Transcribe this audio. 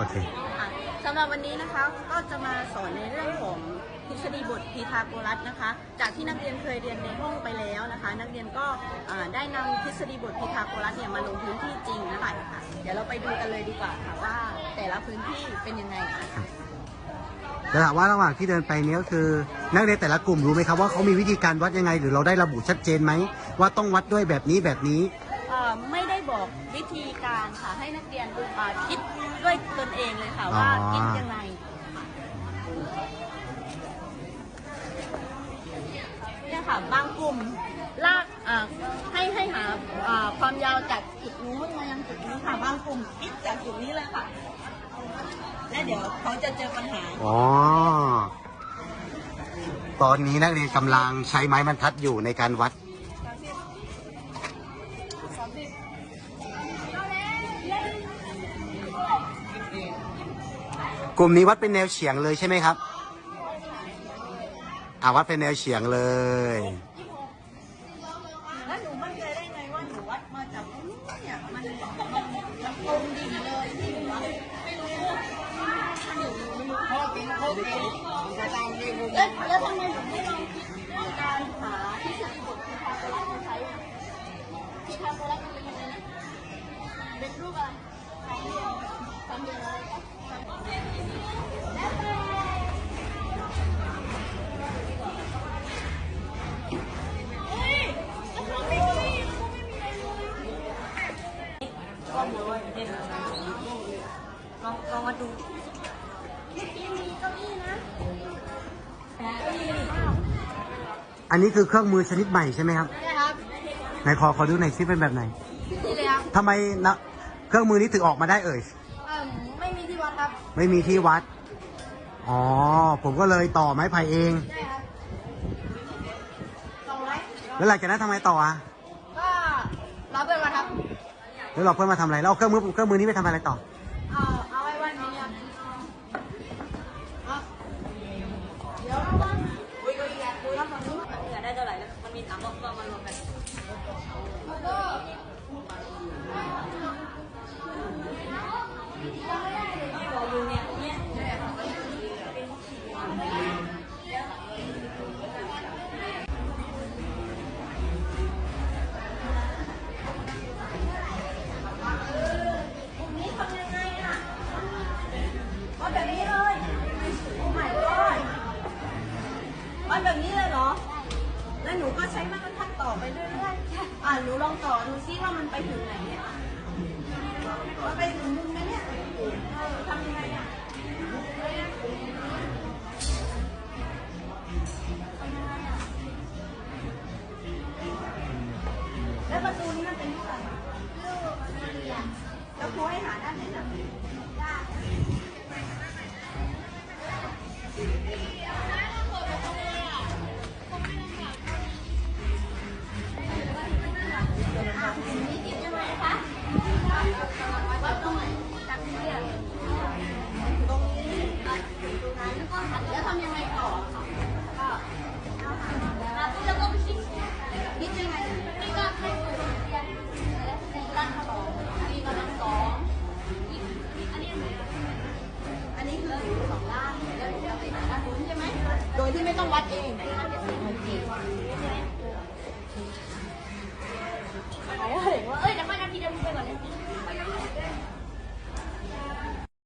โอเคค่ะสำหรับวันนี้นะคะก็จะมาสอนในเรื่องของทฤษฎีบทพีทาโกรัสนะคะ จากที่นักเรียนเคยเรียนในห้องไปแล้วนะคะ นักเรียนก็อ่าได้นำทฤษฎีบทพีทาโกรัสเนี่ยมาลงพื้นที่จริงนะคะค่ะเดี๋ยวเราไปดูกันเลยดีกว่าค่ะว่าแต่ละพื้นที่เป็นยังไงนะคะแต่ถามว่าระหว่างที่เดินไปเนี้ก็คือ นักเรียนแต่ละกลุ่มรู้ไหมครับว่าเขามีวิธีการวัดยังไง หรือเราได้ระบุชัดเจนไหมว่าต้องวัดด้วยแบบนี้แบบนี้เอ่อไม่ได้บอกวิธีการค่ะให้นักเรียนอ่าคิด ด้วยตนเองเลยค่ะว่าอ๋อคิดยังไง เนี่ยค่ะบางกลุ่มลากอ่าให้ให้หาอ่าความยาวจากจุดนู้นมายังจุดนี้ค่ะ บางกลุ่มคิดจากจุดนี้เลยค่ะ และเดี๋ยวเขาจะเจอปัญหา อ๋อ ตอนนี้นักเรียนกำลังใช้ไม้บรรทัดอยู่ในการวัด กลุ่มนี้วัดเป็นแนวเฉียงเลยใช่ไหมครับอาวัดเป็นแนวเฉียงเลย แล้วหนูมั่นใจได้ไงว่าหนูวัดมาจากตรงนี้เนี่ยมันมันมันตรงดีเลยที่หนูวัดไม่รู้แล้วแล้วทำไมหนูไม่ลองคิดเรื่องการหา มาดูเมื่อกี้มีเก้าอี้นะเก้าอี้นี่อันนี้คือเครื่องมือชนิดใหม่ใช่ไหมครับใช่ครับไหนขอขอดูหน่อยซิเป็นแบบไหนนี่เลยครับทำไมนะเครื่องมือนี้ถึงออกมาได้เอ่ยเอ่อไม่มีที่วัดครับ ไม่มีที่วัด อ๋อ ผมก็เลยต่อไม้ไผ่เอง ใช่ครับลองไว้แล้วหลังจากนั้นทำไมต่ออะก็รับเปิดมาครับ แล้วเราเพื่อนมาทำอะไรแล้วเอาเครื่องมือเครื่องมือนี้ไปทำอะไรต่อ เอาเอาไว้วันนี้ครับเอาเดี๋ยวระวังอุ้ยก็อยากดูแล้วมันรู้อยากได้เท่าไหร่แล้วมัน มามารวมกัน อ่าหนูลองต่อดูซิว่ามันไปถึงไหนเนี่ยมันไปถึงมุมไหมเนี่ยทำยังไง ต้องวัดเองโอเค